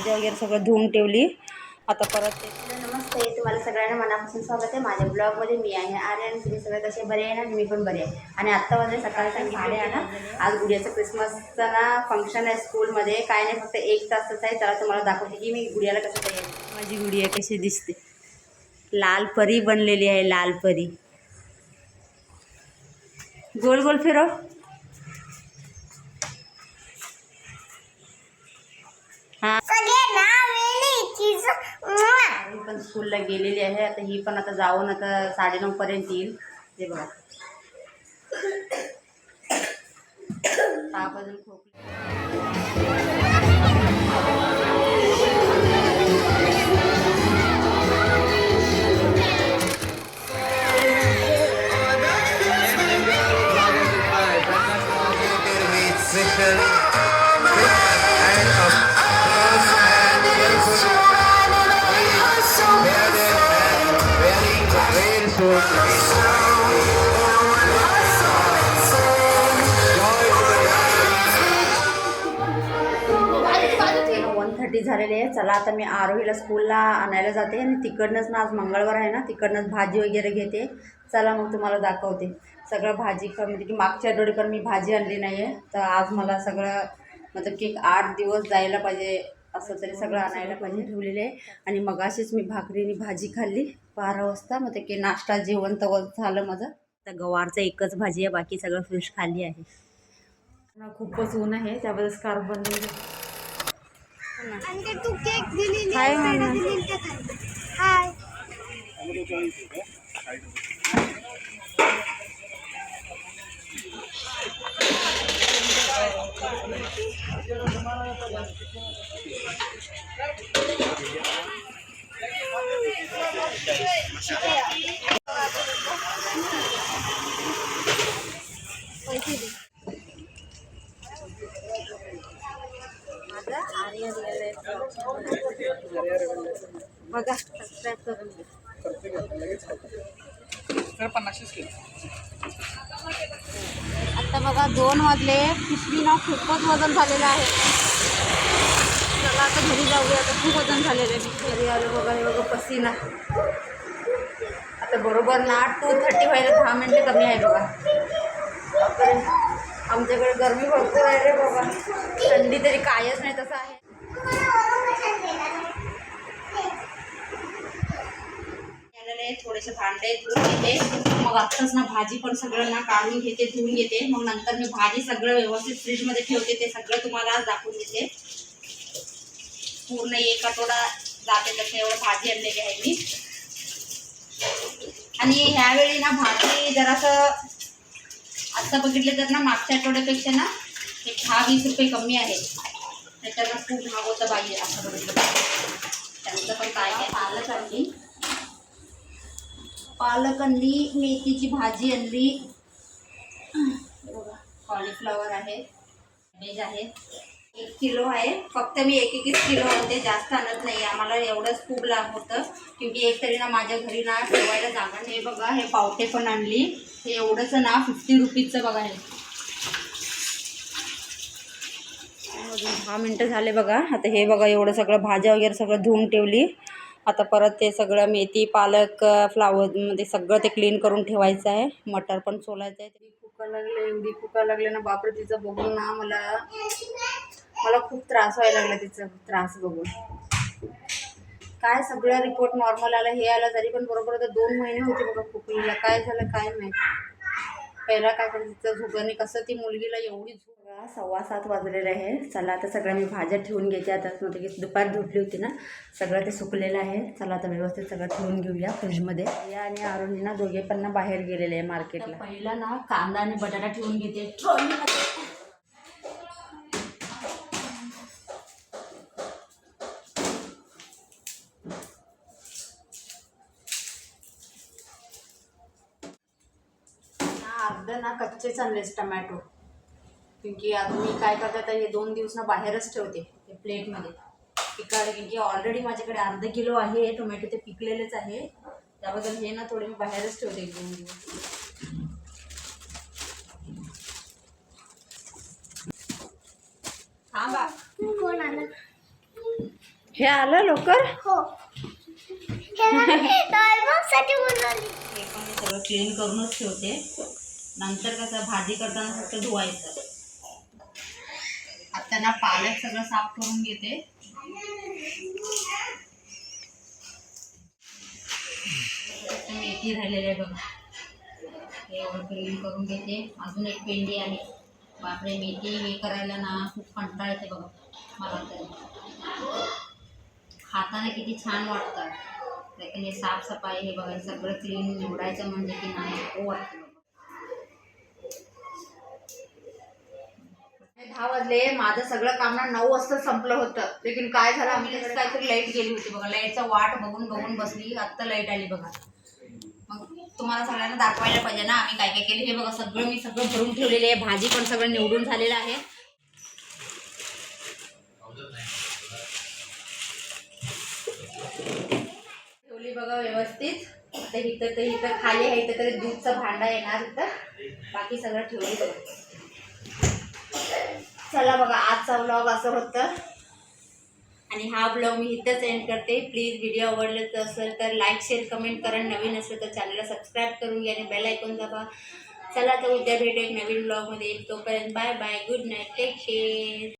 सगळं धुवून ठेवली. आता परत नमस्ते. तुम्हाला सगळ्यांना मनापासून स्वागत आहे. माझ्या ब्लॉगमध्ये मी आहे. आर्य आणि तुम्ही सगळे कसे? बरे आहे ना? मी पण बरे आहे. आणि आत्ता वाजले सकाळचा साडे आहे ना? आज गुडियाचं क्रिसमसचं ना फंक्शन आहे स्कूलमध्ये काय नाही फक्त एक तासच आहे. त्याला तुम्हाला दाखवते की मी गुडियाला कसं तयार माझी गुडिया कशी दिसते? लाल परी बनलेली आहे लाल परी. गोल गोल फिरव हा ही पण स्कूलला गेलेली आहे. आता ही पण आता जाऊन आता साडेनऊ पर्यंत येईल. ते बघा. ताप अजून खोकली. वन थर्टी झालेली आहे. चला आता मी आरोहीला स्कूलला आणायला जाते आणि तिकडनंच ना आज मंगळवार आहे ना तिकडनंच भाजी वगैरे घेते. चला मग तुम्हाला दाखवते. सगळं भाजी ख- म्हणजे की मागच्या आठवडी पण मी भाजी आणली नाही आहे तर आज मला सगळं मतलब की आठ दिवस जायला पाहिजे असं तरी सगळं आणायला पाहिजे ठेवलेलं आहे. आणि मगाशीच मी भाकरीने भाजी खाल्ली. बारा वाजता मग ते की नाश्ता जेवण तर झालं माझं. आता गवारचं एकच भाजी आहे बाकी सगळं फिश खाली आहे. ना खूपच ऊन आहे त्याबद्दल स्कार्फ बनवली आणि ते तू केक दिली हाय. हाय. बघा सबस्क्राईब करून. आता बघा दोन वाजले. पिशवी ना खूपच वज़न झालेलं आहे. चला आता घरी जाऊया. आता खूप वज़न झालेलं आहे. घरी आलं बघा हे बघा पसीना. आता बरोबर ना टू थर्टी व्हायला दहा मिनटं कमी आहे बघा. बापरे. आमच्याकडे गरमी भरपूर आहे रे बाबा थंडी तरी कायच नाही तसं आहे. आलेले थोडेसे भांडे धुवून घेते. मग आत्ताच ना भाजी पण सगळं ना काढून घेते धुवून घेते. मग नंतर मी भाजी सगळं व्यवस्थित फ्रीजमध्ये ठेवते ते सगळं तुम्हाला आज दाखवून देते. पूर्ण एक आठवडा जाते तसं एवढं भाजी आणलेली आहे मी. आणि ह्यावेळी ना भाजी जरासं आत्ता बघितलं तर ना मागच्या आठवड्यापेक्षा ना एक दहा वीस रुपये कमी आहे. त्याच्यानं खूप महाग होतं बाई असं बघितलं त्यांचं पण काय काय आलंच आणली पालक आणली मेथीची भाजी आणली. बघा कॉलीफ्लॉवर आहे व्हेज आहे. एक किलो आहे. फक्त मी एक एकच किलो आणते जास्त आणत नाही. आम्हाला एवढंच खूप लाभ होतं. क्योंकि एक तरी ना माझ्या घरी ना ठेवायला जागा नाही. हे बघा हे पावटे पण आणली. हे एवढंच ना फिफ्टी रुपीजचं बघा हे. दहा मिनटं झाले बघा. आता हे बघा एवढं सगळं भाज्या वगैरे सगळं धुवून ठेवली. आता परत ते सगळं मेथी पालक फ्लावरमध्ये सगळं ते क्लीन करून ठेवायचं आहे. मटर पण सोलायचं आहे. तरी फुका लागले एवढी फुका लागले ना बापरे तिचं बघून ना मला मला खूप त्रास व्हायला लागला तिचा त्रास बघून. काय सगळं रिपोर्ट नॉर्मल आला हे आलं तरी पण बरोबर आता दोन महिने होते बघा खोकलीला काय झालं काय माहिती. पहिला काय करत तिचं झोपाने कसं ती मुलगीला एवढी झोप सव्वा सात वाजलेलं आहे. चला आता सगळ्या मी भाज्या ठेवून घेते आता म्हणजे की दुपार धुतली होती ना सगळं ते सुकलेलं आहे. चला आता व्यवस्थित सगळं ठेवून घेऊया फ्रीजमध्ये. या आणि अरुणी ना दोघे पण ना बाहेर गेलेले आहे मार्केटला पहिला ना कांदा आणि बटाटा ठेवून घेते. अर्ध ना कच्चेच आणलेस टमॅटो. क्योंकि आता मी काय करते आता हे दोन दिवस ना बाहेरच ठेवते ते प्लेटमध्ये. पिकाडे क्योंकि ऑलरेडी माझ्याकडे अर्धा किलो आहे टोमॅटो ते पिकलेलेच आहे. त्याबद्दल हे ना थोडे मी बाहेरच ठेवते एक दोन दिवस. थांबा. कोण आलं? हे आलं लवकर? हो. हे ना हे पण मी सगळं क्लीन करूनच ठेवते. नंतर कसं भाजी करताना फक्त धुवायचं. आता ना पालक सगळं साफ करून घेते. मेथी राहिलेली आहे बघा. हे एवढं क्लीन करून घेते. अजून एक पेंडी आहे. बापरे मेथी हे करायला ना खूप कंटाळ येते बघा. मला तर. खाताना किती छान वाटतात हे साफसफाई हे बघा हे सगळं क्लीन निवडायचं म्हणजे की नाही नको वाटतं बघा. हे दहा वाजले माझं सगळं काम ना नऊ वाजता संपलं होतं. लेकिन काय झालं आम्ही कसं काहीतरी लाइट गेली होती बघा. लाईटचा वाट बघून बघून बसली आत्ता लाइट आली बघा. मग तुम्हाला सगळ्यांना दाखवायला पाहिजे ना आम्ही काय काय केलं हे बघा सगळं मी सगळं भरून ठेवलेले आहे. भाजी पण सगळं निवडून झालेलं आहे. ठेवली बघा व्यवस्थित. आता इथं तर इथं खाली आहे इथं तरी दूधचं भांडा येणार इथं. बाकी सगळं ठेवली बघा. चला बघा आजचा व्लॉग असं होतं. आणि हा ब्लॉग मी इथंच एंड करते. प्लीज व्हिडिओ आवडलं असेल तर लाईक शेअर कमेंट करा. नवीन असेल तर चॅनलला सबस्क्राईब करून घ्या आणि बेल ऐकून दाबा चला तर उद्या भेटू एक नवीन ब्लॉगमध्ये तोपर्यंत bye bye good night take care